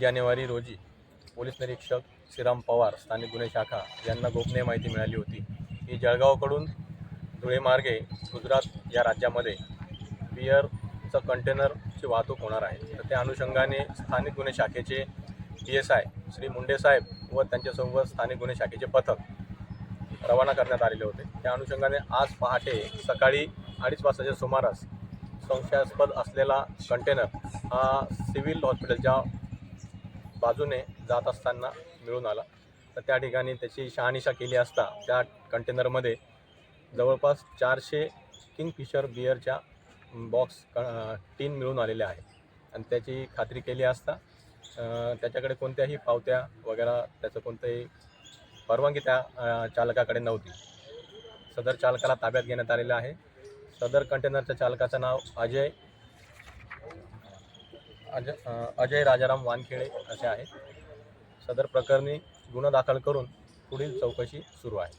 जानेवारी रोजी पोलीस निरीक्षक श्रीराम पवार स्थानिक गुन्हे शाखा यांना गोपनीय माहिती मिळाली होती. की जळगावकडून धुळेमार्गे गुजरात या राज्यामध्ये बिअरचं कंटेनरची वाहतूक होणार आहे. तर त्या अनुषंगाने स्थानिक गुन्हे शाखेचे P S I Shri Munde साहेब व त्यांच्यासोबत स्थानिक गुन्हे शाखेचे पथक रवाना करण्यात आलेले होते. त्या अनुषंगाने आज पहाटे सकाळी अडीच वाजताच्या सुमारास संशयास्पद असलेला कंटेनर हा सिव्हिल हॉस्पिटलच्या बाजूने जात असताना मिळून आला. तर त्या ठिकाणी त्याची शहानिशा केली असता त्या कंटेनरमध्ये जवळपास चारशे किंगफिशर बिअरच्या बॉक्स टीन मिळून आलेल्या आहे. आणि त्याची खात्री केली असता त्याच्याकडे कोणत्याही पावत्या वगैरे त्याचं कोणतंही परवानगी त्या चालकाकडे नव्हती. सदर चालकाला ताब्यात घेण्यात आलेलं आहे. सदर कंटेनरच्या चालकाचं नाव अजय अजय अजय राजाराम वानखेडे असे आहेत. सदर प्रकरणी गुन्हा दाखल करून पुढील चौकशी सुरू आहे.